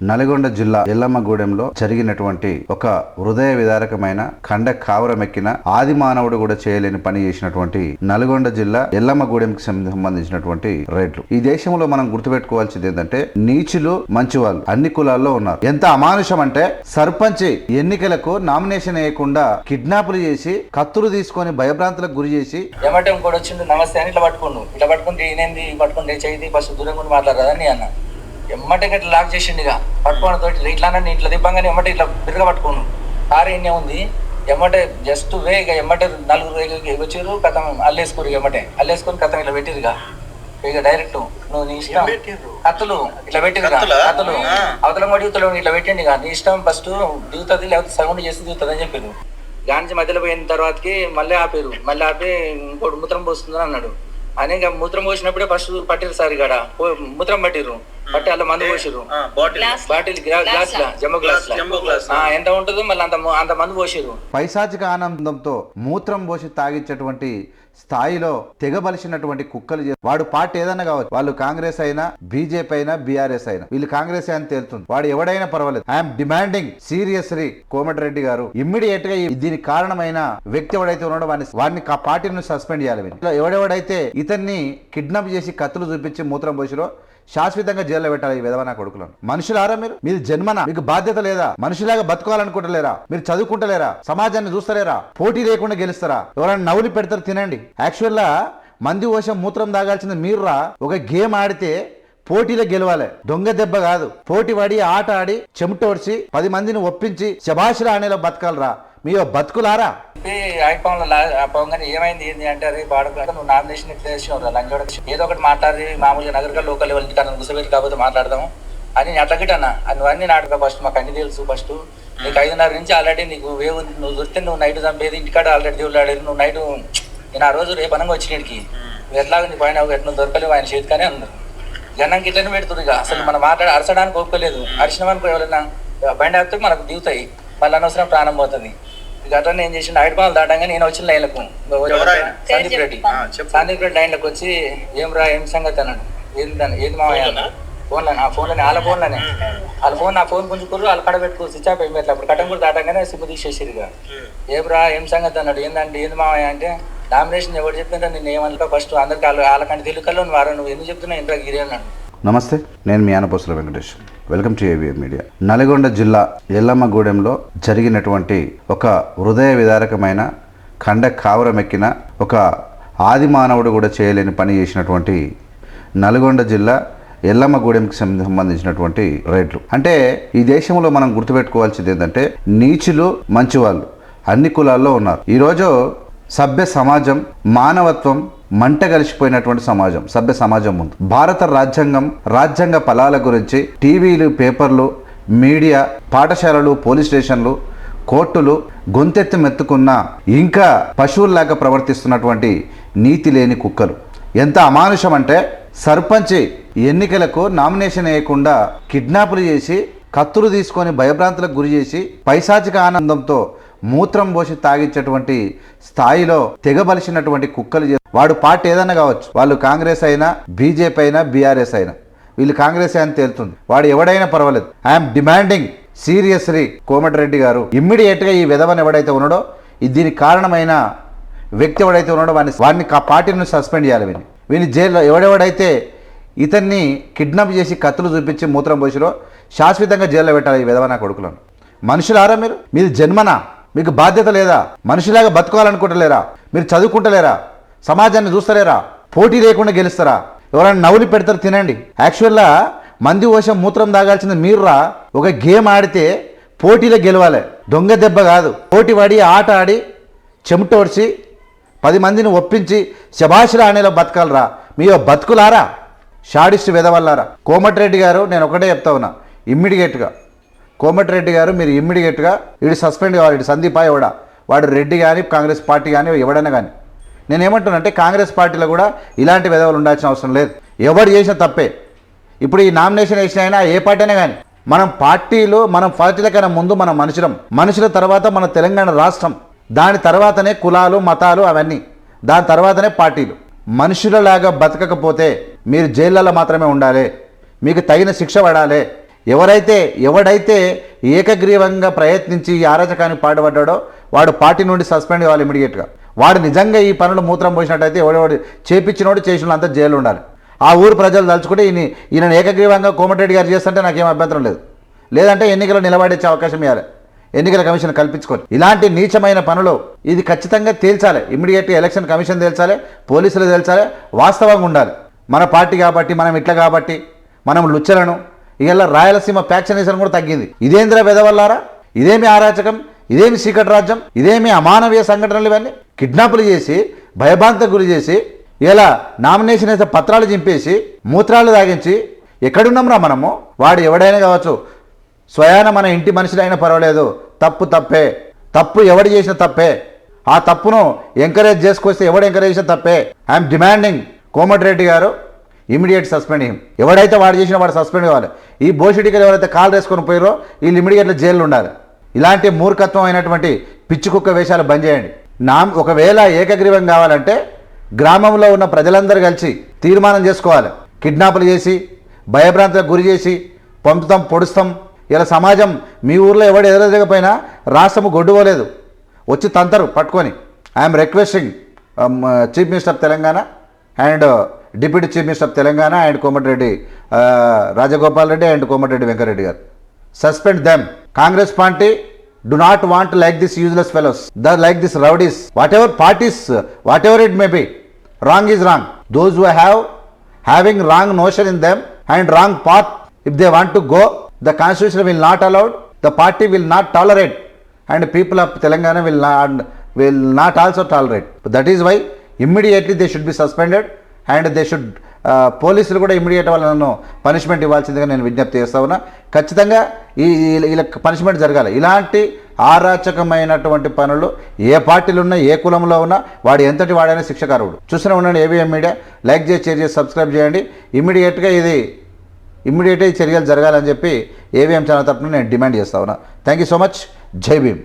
నల్గొండ జిల్లా ఎల్లమ్మగూడెంలో జరిగినటువంటి ఒక హృదయ విదారకమైన కండ కావరమెక్కిన ఆది మానవుడు కూడా చేయలేని పని చేసినటువంటి నల్గొండ జిల్లా ఎల్లమ్మగూడెంకి సంబంధించినటువంటి రైట్లు ఈ దేశంలో మనం గుర్తుపెట్టుకోవాల్సింది ఏంటంటే నీచులు మంచివాళ్ళు అన్ని కులాల్లో ఉన్నారు. ఎంత అమానుషం అంటే సర్పంచ్ ఎన్నికలకు నామినేషన్ వేయకుండా కిడ్నాపులు చేసి కత్తులు తీసుకొని భయభ్రాంతులకు గురి చేసి ఏమంటే ఇంకోటి వచ్చిండు నమస్తే అని ఇట్లా పట్టుకుండు ఇట్లా పట్టుకుంటే ఈయనేంది పట్టుకుంటే చేయి ఫస్ట్ దూరం కూడా మాట్లాడదని అన్న? ఎమ్మటే ఇట్లా లాక్ చేసిండు ఇక పట్టుకోవడం తోటి ఇట్లా అన్న ఇట్లా దిబ్బంగానే ఎమ్మటే ఇట్లా బిరుగా పట్టుకోను కారు ఎన్నే ఉంది ఎమ్మటే జస్ట్ వే ఇక ఎమ్మటే నలుగురు వచ్చారు కథం అల్లేసుకోరు ఎమ్మటే. అల్లేసుకొని కథం ఇట్లా పెట్టిరు ఇక డైరెక్ట్ నువ్వు నీ ఇష్టం. కత్తులు ఇట్లా పెట్టిరు కత్తులు? అవతల కూడా దిగుతలు ఇట్లా పెట్టండి ఇక నీ ఇష్టం ఫస్ట్ దిగుతుంది లేకపోతే సౌండ్ చేసి దిగుతుంది అని చెప్పారు గాంధీ మధ్యలో పోయిన తర్వాతకి మళ్ళీ ఆపారు. మళ్ళీ ఆపి ఇంకోటి మూత్రం పోస్తుందని అన్నాడు. అని ఇంకా మూత్రం పోసినప్పుడే ఫస్ట్ పట్టిరు సార్ ఇక్కడ మూత్రం పట్టిరు పట్టి అలా మందు పోసిరు బాటిల్. గ్లాస్ గ్లాస్ ఎంత ఉంటుందో మళ్ళీ అంత మందు పోసిరు పైశాచిక ఆనందంతో మూత్రం పోసి తాగించేటువంటి స్థాయిలో తెగబలిసినటువంటి కుక్కలు వాడు పార్టీ ఏదైనా కావచ్చు. వాళ్ళు కాంగ్రెస్ అయినా బీజేపీ అయినా బీఆర్ఎస్ అయినా. వీళ్ళు కాంగ్రెస్ అని తేలుతుంది. వాడు ఎవడైనా పర్వాలేదు. ఐఎమ్ డిమాండింగ్ సీరియస్లీ కోమటిరెడ్డి గారు ఇమ్మీడియట్గా దీనికి కారణమైన వ్యక్తి ఎవడైతే ఉన్నాడో వాడిని వాడిని ఆ పార్టీని సస్పెండ్ చేయాలి ఎవడెవడైతే ఇతన్ని కిడ్నాప్ చేసి కత్తులు చూపించి మూత్రం పోసిరో శాశ్వతంగా జైల్లో పెట్టాలి ఈ విధవన కొడుకులను. మనుషులారా మీరు? మీరు జన్మన? మీకు బాధ్యత లేదా? మనుషులాగా బతకాలనుకుంటలేరా మీరు చదువుకుంటలేరా? సమాజాన్ని చూస్తలేరా? పోటీ లేకుండా గెలుస్తారా? ఎవరైనా నవ్వులు పెడతారు తినండి. యాక్చువల్గా మంది కోసం మూత్రం తాగాల్సింది మీరురా. ఒక గేమ్ ఆడితే పోటీలో గెలవాలి. దొంగ దెబ్బ కాదు. పోటీ పడి ఆట ఆడి చెమటోడ్చి పది మందిని ఒప్పించి శబాషులు ఆనేలో బతకాలరా. మీ బతుకులారా? ఐఫోన్ పోగానే ఏమైంది ఏంది అంటే అరే బాడక నువ్వు నామినేషన్ ఎట్లా చేసినావు లంచోడ ఏదో ఒకటి మాట్లాడి మామూలుగా నగరగా లోకల్ లెవెల్ ఇంటికన్నా గుసబెట్టి కాకపోతే మాట్లాడదాం అని నేను అట్లా గిట్ట అన్న నువ్వన్నీ నాటక ఫస్ట్ మాకు అన్ని తెలుసు ఫస్ట్. నీకు ఐదున్నర నుంచి ఆల్రెడీ నీకు వేవ్ ఉంది. నువ్వు దొరికితే నువ్వు నైట్ చంపేది ఇంటికాడ ఆల్రెడీ దేవుళ్ళు ఆడేది నువ్వు నైట్ నేను ఆ రోజు రేపు అనంగా వచ్చినడికి ఎట్లాగ నీ పైన ఎట్లా దొరకలేవు ఆయన చేతికనే అన్నారు జనానికి ఇట్లనే పెడుతుంది ఇక. అసలు మనం మాట్లాడి అరచడానికి ఒప్పుకోలేదు. అరిచినామనుకో ఎవరైనా బండి ఆపితే మనకు దిగుతాయి. మళ్ళీ అనవసరం ప్రాణం పోతుంది. అట్లనే ఏం చేసిండు? ఐదు పాలు దాటంగా నేను వచ్చిన లైన్లకు. సందీప్ రెడ్డి. సందీప్ రెడ్డి లైన్లకు వచ్చి ఏం రా ఏం సంగతి? అన్నాడు. ఏంది ఏది మావయ్య? ఫోన్లో ఆ ఫోన్లోనే వాళ్ళ ఫోన్లోనే. వాళ్ళ ఫోన్ నా ఫోన్ గుంజుకుర్రు వాళ్ళ కడ పెట్టుకో స్విచ్ ఆఫ్ అయిపోయి అప్పుడు కట్టం కూడా దాటంగానే సిమ్ తీసేసారు ఇక. ఏం రా ఏం సంగతి? అన్నాడు. ఏందంటే ఏంది మావయ్య? అంటే నామినేషన్ ఎవరు చెప్పిండ్రా? నేను ఏమన్నా ఫస్ట్ అందరికి వాళ్ళ వాళ్ళకంటే తెలుగులో నువ్వు వారు నువ్వు ఎందుకు చెప్తున్నావు? ఇంట్రా గిరి అన్నాడు. నమస్తే నేను మీ Anaposula Venkatesh. Welcome to AVM media. Nalgonda జిల్లా ఎల్లమ్మగూడెంలో జరిగినటువంటి ఒక హృదయ విదారకమైన కండ కావరమెక్కిన ఒక ఆది మానవుడు కూడా చేయలేని పని చేసినటువంటి నల్గొండ జిల్లా ఎల్లమ్మగూడెంకి సంబంధించినటువంటి రైట్లు అంటే ఈ దేశంలో మనం గుర్తుపెట్టుకోవాల్సింది ఏంటంటే నీచులు మంచివాళ్ళు అన్ని కులాల్లో ఉన్నారు. ఈరోజు సభ్య సమాజం మానవత్వం మంట కలిసిపోయినటువంటి సమాజం సభ్య సమాజం ఉంది భారత రాజ్యాంగం రాజ్యాంగ ఫలాల గురించి టీవీలు పేపర్లు మీడియా పాఠశాలలు పోలీస్ స్టేషన్లు కోర్టులు గొంతెత్తి మెత్తుకున్న ఇంకా పశువుల్లాగా ప్రవర్తిస్తున్నటువంటి నీతి లేని కుక్కలు. ఎంత అమానుషం అంటే సర్పంచ్ ఎన్నికలకు నామినేషన్ వేయకుండా కిడ్నాపులు చేసి కత్తులు తీసుకొని భయభ్రాంతులకు గురి చేసి పైశాచిక ఆనందంతో మూత్రం పోసి తాగించేటువంటి స్థాయిలో తెగబలిసినటువంటి కుక్కలు వాడు పార్టీ ఏదైనా కావచ్చు. వాళ్ళు కాంగ్రెస్ అయినా బీజేపీ అయినా బీఆర్ఎస్ అయినా. వీళ్ళు కాంగ్రెస్ అని తేలుతుంది. వాడు ఎవడైనా పర్వాలేదు. ఐఎమ్ డిమాండింగ్ సీరియస్లీ కోమటిరెడ్డి గారు ఇమ్మీడియట్గా ఈ విధవని ఎవడైతే ఉన్నాడో దీనికి కారణమైన వ్యక్తి ఎవడైతే ఉన్నాడో వాడిని వాడిని ఆ పార్టీని సస్పెండ్ చేయాలి వీని వీని జైల్లో ఎవడెవడైతే ఇతన్ని కిడ్నాప్ చేసి కత్తులు చూపించి మూత్రం పోసిరో శాశ్వతంగా జైల్లో పెట్టాలి ఈ విధవన కొడుకులను. మనుషులారా మీరు? మీరు జన్మన? మీకు బాధ్యత లేదా? మనుషులాగా బతకాలనుకుంటలేరా మీరు చదువుకుంటలేరా? సమాజాన్ని చూస్తలేరా? పోటీ లేకుండా గెలుస్తారా? ఎవరైనా నవ్వులు పెడతారు తినండి. యాక్చువల్గా మంది వశం మూత్రం తాగాల్సింది మీరురా. ఒక గేమ్ ఆడితే పోటీలో గెలవాలి. దొంగ దెబ్బ కాదు. పోటీ పడి ఆట ఆడి చెమటోడ్చి పది మందిని ఒప్పించి శబాషులు అనేలా బతకాలరా. మీ బతుకులారా? షాడిస్ట్ వెదవల్లారా? కోమటిరెడ్డి గారు నేను ఒకటే చెప్తా ఉన్నా. ఇమ్మీడియట్గా. కోమటిరెడ్డి గారు మీరు ఇమ్మీడియట్గా ఇటు సస్పెండ్ కావాలి ఇటు సందీప్ ఎవడా? వాడు రెడ్డి కానీ కాంగ్రెస్ పార్టీ కానీ ఎవడైనా కానీ నేనేమంటున్నానంటే కాంగ్రెస్ పార్టీలో కూడా ఇలాంటి విధవలు ఉండాల్సిన అవసరం లేదు. ఎవడు చేసిన తప్పే. ఇప్పుడు ఈ నామినేషన్ వేసిన అయినా ఏ పార్టీ అయినా కానీ మనం పార్టీలు మనం పార్టీల కన్నా ముందు మన మనుషులం. మనుషుల తర్వాత మన తెలంగాణ రాష్ట్రం. దాని తర్వాతనే కులాలు మతాలు అవన్నీ. దాని తర్వాతనే పార్టీలు. మనుషులలాగా బతకకపోతే మీరు జైళ్ళలో మాత్రమే ఉండాలి. మీకు తగిన శిక్ష పడాలి. ఎవరైతే ఎవడైతే ఏకగ్రీవంగా ప్రయత్నించి ఈ అరాచకానికి పాటుపడ్డాడో వాడు పార్టీ నుండి సస్పెండ్ కావాలి ఇమీడియట్గా. వాడు నిజంగా ఈ పనులు మూత్రం పోసినట్టయితే ఎవడెవడు చేపించినోడు చేసిన అంతా జైలు ఉండాలి. ఆ ఊరు ప్రజలు తలుచుకుంటే ఈయన ఈయన ఏకగ్రీవంగా కోమటిరెడ్డి గారు చేస్తుంటే నాకేం అభ్యంతరం లేదు. లేదంటే ఎన్నికలు నిలబడే అవకాశం ఇవ్వాలి ఎన్నికల కమిషన్ కల్పించుకొని. ఇలాంటి నీచమైన పనులు ఇది ఖచ్చితంగా తేల్చాలి. ఇమ్మీడియట్గా ఎలక్షన్ కమిషన్ తేల్చాలి పోలీసులు తేల్చాలి వాస్తవంగా ఉండాలి. మన పార్టీ కాబట్టి మనం ఇట్లా కాబట్టి మనం లుచ్చలను ఇవాళ రాయలసీమ ఫ్యాక్సినేషన్ కూడా తగ్గింది. ఇదేంద్ర వెదవల్లారా? ఇదేమి అరాచకం ఇదేమి సీకట్ రాజ్యం ఇదేమి అమానవీయ సంఘటనలు ఇవన్నీ? కిడ్నాపులు చేసి భయభాంత గురి చేసి ఇలా నామినేషన్ అయితే పత్రాలు చింపేసి మూత్రాలు తాగించి ఎక్కడున్నాంరా మనము? వాడు ఎవడైనా కావచ్చు. స్వయాన మన ఇంటి మనిషినైనా పర్వాలేదు. తప్పు తప్పే. తప్పు ఎవడు చేసిన తప్పే. ఆ తప్పును ఎంకరేజ్ చేసుకొస్తే ఎవడు ఎంకరేజ్ చేసిన తప్పే. ఐఎమ్ డిమాండింగ్ కోమటిరెడ్డి గారు ఇమీడియట్ సస్పెండ్ హిమ్ ఎవడైతే వాడు చేసిన వాడు సస్పెండ్ కావాలి. ఈ బోషిడికలు ఎవరైతే కాల్ వేసుకొని పోయారో వీళ్ళు ఇమీడియట్గా జైల్లో ఉండాలి. ఇలాంటి మూర్ఖత్వం అయినటువంటి పిచ్చి కుక్క వేషాలు బంద్ చేయండి. నా ఒకవేళ ఏకగ్రీవం కావాలంటే గ్రామంలో ఉన్న ప్రజలందరూ కలిసి తీర్మానం చేసుకోవాలి. కిడ్నాపులు చేసి భయభ్రాంతులకు గురి చేసి పంపుతాం పొడుస్తాం. ఇలా సమాజం మీ ఊర్లో ఎవడు ఎదురదకపోయినా రాష్ట్రము గొడ్డుకోలేదు వచ్చి తంతరు పట్టుకొని. I'm requesting chief minister of Telangana and deputy chief minister of Telangana and Komatireddy Rajagopal Reddy and Komatireddy Venkatreddy garu. Suspend them Congress party do not want like this useless fellows the like this rowdies what ever parties what ever it may be wrong is wrong those who have having wrong notion in them and wrong path if they want to go the constitution will not allowed the party will not tolerate and people of Telangana will not will not also tolerate that is why immediately they should be suspended and they should పోలీసులు కూడా immediate వాళ్ళను punishment ఇవ్వాల్సిందిగా నేను విజ్ఞప్తి చేస్తా ఉన్నా. ఖచ్చితంగా ఈ వీళ్ళకి ఇలా పనిష్మెంట్ జరగాలి. ఇలాంటి ఆరాచకమైనటువంటి పనులు ఏ పార్టీలు ఉన్నా ఏ కులంలో ఉన్నా వాడు ఎంతటి వాడైనా శిక్షకారుడు. చూసిన ఉండండి ఏబిఎం మీడియా. లైక్ చేసి షేర్ చేసి సబ్స్క్రైబ్ చేయండి. ఇమ్మీడియట్గా ఇది ఇమ్మీడియట్గా ఈ చర్యలు జరగాలని చెప్పి ఏవిఎం ఛానల్ తరఫున నేను డిమాండ్ చేస్తా ఉన్నా. Thank you so much. జై భీమ్.